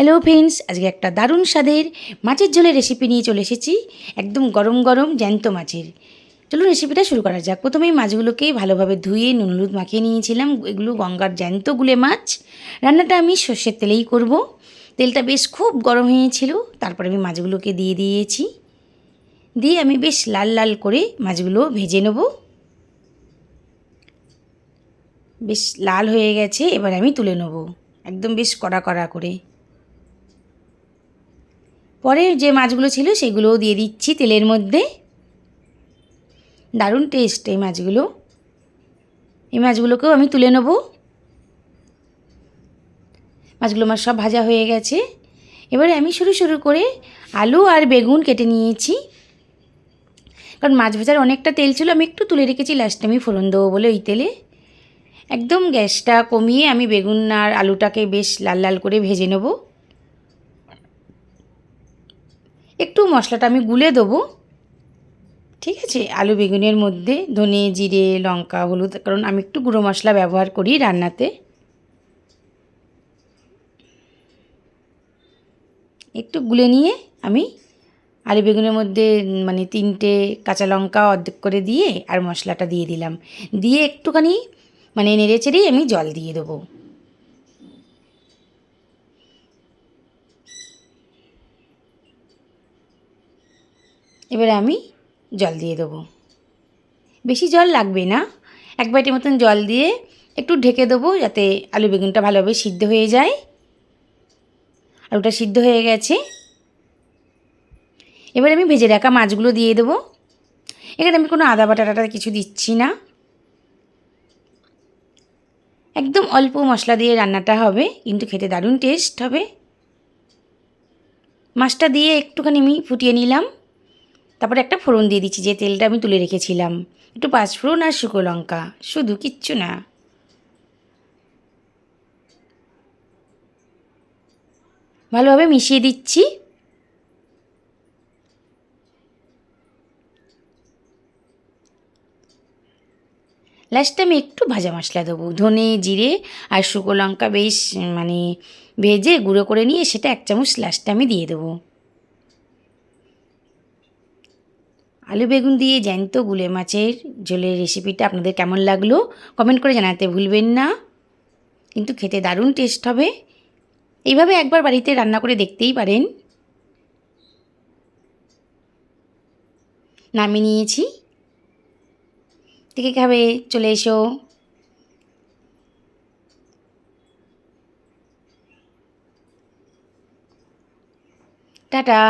Hello friends আজকে একটা দারুণ স্বাদের মাছের ঝোলের রেসিপি নিয়ে চলে এসেছি। একদম গরম গরম জ্যান্ত মাছের। চলুন রেসিপিটা শুরু করা যাক। প্রথমেই মাছগুলোকে ভালোভাবে ধুয়ে নুন হলুদ মাখিয়ে নিয়েছিলাম। এগুলো গঙ্গার জ্যান্ত গুলে মাছ। রান্নাটা আমি সর্ষের তেলেই করব। তেলটা বেশ খুব গরম হয়েছিল। তারপর আমি মাছগুলোকে দিয়ে দিয়েছি। দিয়ে আমি বেশ লাল লাল করে মাছগুলো ভেজে নেব। বেশ লাল হয়ে গেছে। এবার আমি তুলে নেব। একদম বেশ কড়া কড়া করে। পরে যে মাছগুলো ছিল সেগুলোও দিয়ে দিচ্ছি তেলের মধ্যে। দারুণ টেস্ট এই মাছগুলো। এই মাছগুলোকেও আমি তুলে নেব। মাছগুলো আমার সব ভাজা হয়ে গেছে। এবারে আমি শুরু শুরু করে আলু আর বেগুন কেটে নিয়েছি। কারণ মাছ ভাজার অনেকটা তেল ছিল, আমি একটু তুলে রেখেছি লাস্টে আমি ফোড়ন দেবো বলে ওই তেলে। একদম গ্যাসটা কমিয়ে আমি বেগুন আর আলুটাকে বেশ লাল লাল করে ভেজে নেব। একটু মশলাটা আমি গুলে দেবো। ঠিক আছে? আলু বেগুনের মধ্যে ধনে, জিরে, লঙ্কা, হলুদ, কারণ আমি একটু গুঁড়ো মশলা ব্যবহার করি রান্নাতে। একটু গুলে নিয়ে আমি আলু বেগুনের মধ্যে মানে তিনটে কাঁচা লঙ্কা অর্ধেক করে দিয়ে আর মশলাটা দিয়ে দিলাম। দিয়ে একটুখানি মানে নেড়ে চেড়েই আমি জল দিয়ে দেবো। এবারে আমি জল দিয়ে দেবো। বেশি জল লাগবে না। এক বাটি মতন জল দিয়ে একটু ঢেকে দেবো যাতে আলু বেগুনটা ভালোভাবে সিদ্ধ হয়ে যায়। আলুটা সিদ্ধ হয়ে গেছে। এবার আমি ভেজে রাখা মাছগুলো দিয়ে দেবো। এখানে আমি কোনো আদা বাটা টাটা কিছু দিচ্ছি না। একদম অল্প মশলা দিয়ে রান্নাটা হবে, কিন্তু খেতে দারুণ টেস্ট হবে। মাছটা দিয়ে একটুখানি আমি ফুটিয়ে নিলাম। তারপরে একটা ফোড়ন দিয়ে দিচ্ছি, যে তেলটা আমি তুলে রেখেছিলাম। একটু পাঁচফোড়ন আর শুকো লঙ্কা, শুধু কিচ্ছু না। ভালোভাবে মিশিয়ে দিচ্ছি। লাস্টে আমি একটু ভাজা মশলা দেবো, ধনে, জিরে আর শুকো লঙ্কা বেশ মানে ভেজে গুঁড়ো করে নিয়ে সেটা এক চামচ লাস্টে আমি দিয়ে দেবো। আলু বেগুন দিয়ে জ্যান্ত গুলে মাছের ঝোলের রেসিপিটা আপনাদের কেমন লাগল কমেন্ট করে জানাতে ভুলবেন না। কিন্তু খেতে দারুণ টেস্ট হবে। এইভাবে একবার বাড়িতে রান্না করে দেখতেই পারেন। নামিয়ে নিয়েছি। থেকে খাবে চলে এসো। টাটা।